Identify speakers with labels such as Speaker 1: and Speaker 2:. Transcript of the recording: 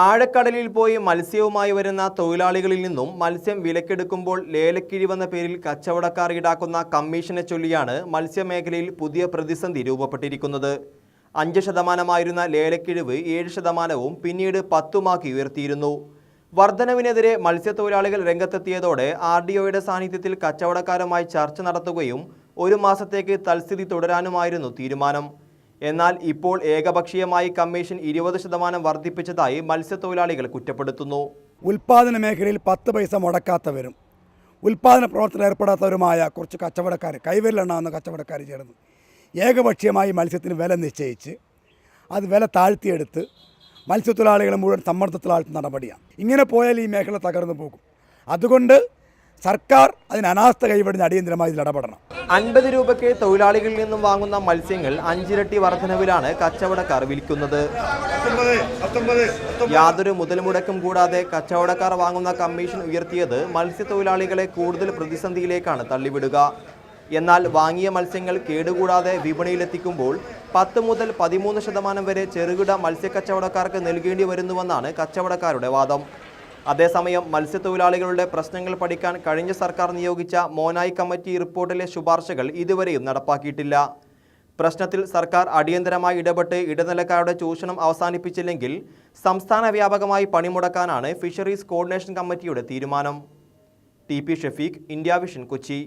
Speaker 1: ആഴക്കടലിൽ പോയി മത്സ്യവുമായി വരുന്ന തൊഴിലാളികളിൽ നിന്നും മത്സ്യം വിലക്കെടുക്കുമ്പോൾ ലേലക്കിഴിവെന്ന പേരിൽ കച്ചവടക്കാർ ഈടാക്കുന്ന കമ്മീഷനെ ചൊല്ലിയാണ് മത്സ്യമേഖലയിൽ പുതിയ പ്രതിസന്ധി രൂപപ്പെട്ടിരിക്കുന്നത്. അഞ്ച് ശതമാനമായിരുന്ന ലേലക്കിഴിവ് ഏഴ് ശതമാനവും പിന്നീട് പത്തുമാക്കി ഉയർത്തിയിരുന്നു. വർധനവിനെതിരെ മത്സ്യത്തൊഴിലാളികൾ രംഗത്തെത്തിയതോടെ ആർ ഡി ഒയുടെ സാന്നിധ്യത്തിൽ കച്ചവടക്കാരുമായി ചർച്ച നടത്തുകയും ഒരു മാസത്തേക്ക് തൽസ്ഥിതി തുടരാനുമായിരുന്നു തീരുമാനം. എന്നാൽ ഇപ്പോൾ ഏകപക്ഷീയമായി കമ്മീഷൻ ഇരുപത് ശതമാനം വർദ്ധിപ്പിച്ചതായി മത്സ്യത്തൊഴിലാളികൾ കുറ്റപ്പെടുത്തുന്നു.
Speaker 2: ഉൽപാദന മേഖലയിൽ പത്ത് പൈസ മുടക്കാത്തവരും ഉൽപാദന പ്രവർത്തനം ഏർപ്പെടാത്തവരുമായ കുറച്ച് കച്ചവടക്കാർ കൈവരിലെണ്ണാവുന്ന കച്ചവടക്കാർ ചേർന്ന് ഏകപക്ഷീയമായി മത്സ്യത്തിന് വില നിശ്ചയിച്ച് അത് വില താഴ്ത്തിയെടുത്ത് മത്സ്യത്തൊഴിലാളികളെ മുഴുവൻ സമ്മർദ്ദത്തിലാഴ്ത്തുന്ന നടപടിയാണ്. ഇങ്ങനെ പോയാൽ ഈ മേഖല തകർന്നു പോകും. അതുകൊണ്ട് സർക്കാർ അതിന് അനാസ്ഥ കൈവിടുന്ന അടിയന്തരമായി ഇതിൽ ഇടപെടണം.
Speaker 1: അൻപത് രൂപയ്ക്ക് തൊഴിലാളികളിൽ നിന്നും വാങ്ങുന്ന മത്സ്യങ്ങൾ അഞ്ചിരട്ടി വർധനവിലാണ് കച്ചവടക്കാർ വിൽക്കുന്നത്. യാതൊരു മുതൽ മുടക്കും കൂടാതെ കച്ചവടക്കാർ വാങ്ങുന്ന കമ്മീഷൻ ഉയർത്തിയത് മത്സ്യത്തൊഴിലാളികളെ കൂടുതൽ പ്രതിസന്ധിയിലേക്കാണ് തള്ളിവിടുക. എന്നാൽ വാങ്ങിയ മത്സ്യങ്ങൾ കേടുകൂടാതെ വിപണിയിലെത്തിക്കുമ്പോൾ പത്ത് മുതൽ പതിമൂന്ന് ശതമാനം വരെ ചെറുകിട മത്സ്യക്കച്ചവടക്കാർക്ക് നൽകേണ്ടി വരുന്നുവെന്നാണ് കച്ചവടക്കാരുടെ വാദം. അതേസമയം മത്സ്യത്തൊഴിലാളികളുടെ പ്രശ്നങ്ങൾ പഠിക്കാൻ കഴിഞ്ഞ സർക്കാർ നിയോഗിച്ച മോനായി കമ്മിറ്റി റിപ്പോർട്ടിലെ ശുപാർശകൾ ഇതുവരെയും നടപ്പാക്കിയിട്ടില്ല. പ്രശ്നത്തിൽ സർക്കാർ അടിയന്തരമായി ഇടപെട്ട് ഇടനിലക്കാരുടെ ചൂഷണം അവസാനിപ്പിച്ചില്ലെങ്കിൽ സംസ്ഥാന വ്യാപകമായി പണിമുടക്കാനാണ് ഫിഷറീസ് കോർഡിനേഷൻ കമ്മിറ്റിയുടെ തീരുമാനം. T P Shafeeq India Vision Kochi.